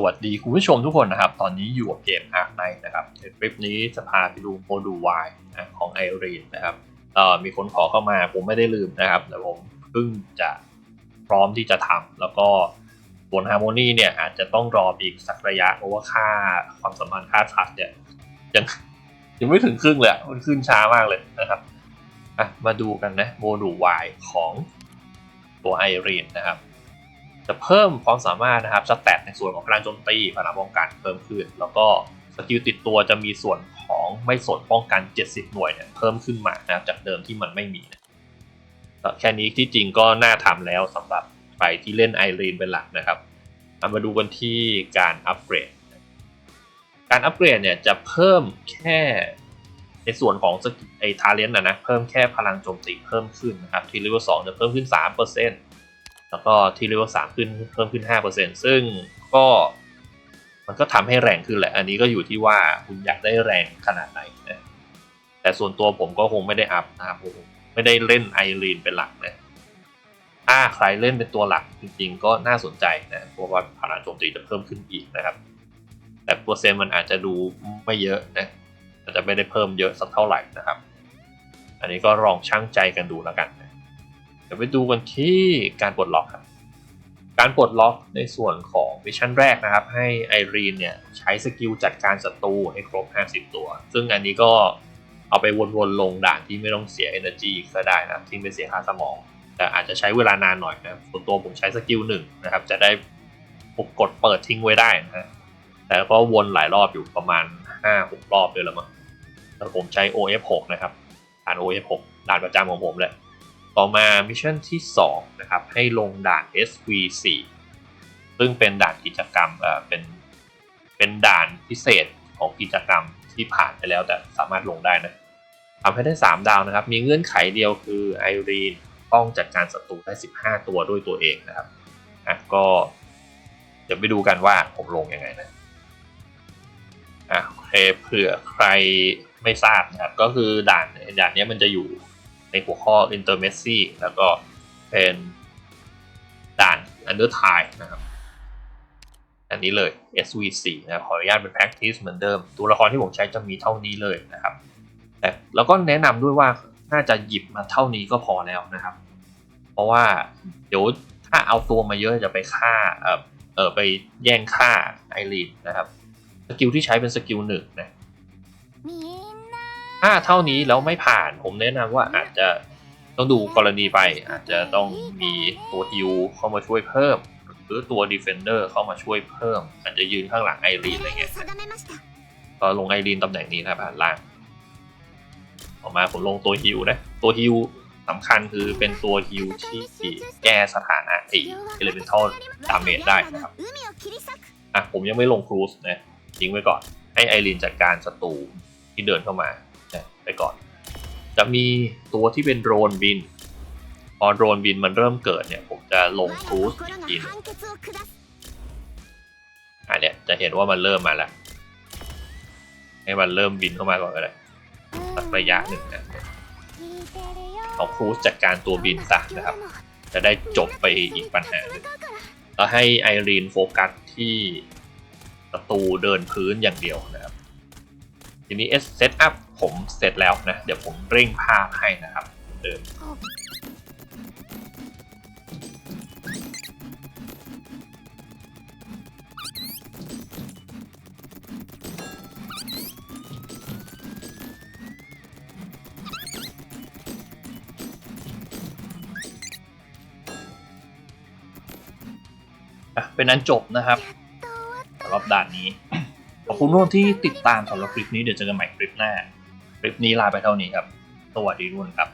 สวัสดีคุณผู้ชมทุกคนนะครับ ตอนนี้อยู่กับเกมอาร์คไนนะครับในคลิปนี้จะพาไปดูโมดูล Y นะของไอรีนนะครับมีคนขอเข้ามาผมไม่ได้ลืมนะครับ แต่ผมเพิ่งจะพร้อมที่จะทำแล้วก็บนฮาร์โมนีเนี่ยอาจจะต้องรออีกสักระยะเพราะว่าค่าความสัมพันธ์ค่าทัดเนี่ยยังยังไม่ถึงครึ่งเลยมันขึ้นช้ามากเลยนะครับมาดูกันนะโมดูล Y ของตัวไอรีนนะครับ จะเพิ่มความสามารถนะครับสแตทในส่วนของพลังโจมตีพลังป้องกันเพิ่มขึ้น แล้วก็สกิลติดตัวจะมีส่วนของไม่สนป้องกัน 70 หน่วยเนี่ยเพิ่มขึ้นมานะครับจากเดิมที่มันไม่มีนะแค่นี้ที่จริงก็น่าทำแล้วสำหรับใครที่เล่นไอรีนเป็นหลักนะครับเอามาดูกันที่การอัปเกรด การอัปเกรดเนี่ยจะเพิ่มแค่ในส่วนของสกิลไอทาเลนต์นะนะเพิ่มแค่พลังโจมตีเพิ่มขึ้นนะครับที่เลเวล2จะเพิ่มขึ้น 3% แล้วก็ที่เลเวลสามขึ้นเพิ่มขึ้น 5%ซึ่งก็มันก็ทำให้แรงขึ้นแหละ อันนี้ก็อยู่ที่ว่าคุณอยากได้แรงขนาดไหนนะแต่ส่วนตัวผมก็คงไม่ได้อัพนะครับผมไม่ได้เล่นไอรีนเป็นหลักนะถ้าใครเล่นเป็นตัวหลักจริงๆ ก็น่าสนใจนะเพราะว่าพลังโจมตีจะเพิ่มขึ้นอีกนะครับ แต่เปอร์เซ็นต์มันอาจจะดูไม่เยอะนะอาจจะไม่ได้เพิ่มเยอะสักเท่าไหร่นะครับ อันนี้ก็ลองชั่งใจกันดูแล้วกันนะ เดี๋ยวไปดูกันที่การปลดล็อกครับ การปลดล็อกในส่วนของมิชชั่นแรกนะครับ ให้ไอรีนเนี่ยใช้สกิลจัดการศัตรูให้ครบ 50 ตัว ซึ่งอันนี้ก็เอาไปวนๆลงด่านที่ไม่ต้องเสีย energy ก็ได้นะทิ้งไปเสียค่าสมอง แต่อาจจะใช้เวลานานหน่อยนะส่วนตัวผมใช้สกิลหนึ่งนะครับ จะได้กดเปิดทิ้งไว้ได้นะฮะแต่ก็วนหลายรอบอยู่ประมาณ 5-6 รอบเลยละมั้งแล้วผมใช้ OF6 นะครับด่าน OF6 ด่านประจำของผมแหละ ต่อมามิชชั่นที่2นะครับให้ลงด่าน SV4 ซึ่งเป็นด่านกิจกรรมเอ่อเป็นเป็นด่านพิเศษของกิจกรรมที่ผ่านไปแล้วแต่สามารถลงได้นะทำให้ได้ 3 ดาวนะครับ มีเงื่อนไขเดียวคือไอรีนต้องจัดการศัตรูได้ 15 ตัวด้วยตัวเองนะครับอะก็เดี๋ยวไปดูกันว่าผมลงยังไงนะอะเคเผื่อใครไม่ทราบนะครับก็คือด่านด่านนี้มันจะอยู่ ในหัวข้อ intermessi แล้วก็เป็นด่าน under tie นะครับ อันนี้เลย SV4 นะขออนุญาตเป็น practice เหมือนเดิม ตัวละครที่ผมใช้จะมีเท่านี้เลยนะครับ แต่แล้วก็แนะนำด้วยว่าน่าจะหยิบมาเท่านี้ก็พอแล้วนะครับ เพราะว่าเดี๋ยวถ้าเอาตัวมาเยอะจะไปฆ่าเออเออไปแย่งฆ่าไอรีนนะครับ สกิลที่ใช้เป็นสกิลหนึ่งนะ ถ้าเท่านี้แล้วไม่ผ่านผมแนะนำว่าอาจจะต้องดูกรณีไป อาจจะต้องมีตัวฮิวเข้ามาช่วยเพิ่ม หรือตัวดีเฟนเดอร์เข้ามาช่วยเพิ่ม อาจจะยืนข้างหลังไอรีนอะไรเงี้ยก็ลงไอรีนตำแหน่งนี้นะครับผ่านล่างออกมาผมลงตัวฮิวนะ ตัวฮิวสำคัญคือเป็นตัวฮิวที่แก้สถานะไอเอเลเมนทัลดาเมจได้นะครับอะผมยังไม่ลงครูสนะทิ้งไว้ก่อน ให้ไอรีนจัดการศัตรูที่เดินเข้ามา ไปก่อน จะมีตัวที่เป็นโดรนบิน พอโดรนบินมันเริ่มเกิดเนี่ย ผมจะลงครูสอีกทีนึงอันเนี้ยจะเห็นว่ามันเริ่มมาแล้ว ให้มันเริ่มบินเข้ามาก่อนก็ได้สักระยะหนึ่งนะเอาครูสจัดการตัวบินซะนะครับ จะได้จบไปอีกปัญหาหนึ่งแล้วให้ไอรีนโฟกัสที่ศัตรูเดินพื้นอย่างเดียวนะครับทีนี้เซตอัพ ผมเสร็จแล้วนะ เดี๋ยวผมเร่งภาพให้นะครับเดิมอะเป็นนั้นจบนะครับสำหรับด่านนี้ ขอบคุณทุกคนที่ติดตามสำหรับคลิปนี้เดี๋ยวเจอกันใหม่คลิปหน้า คลิปนี้ลาไปเท่านี้ครับ สวัสดีทุกคนครับ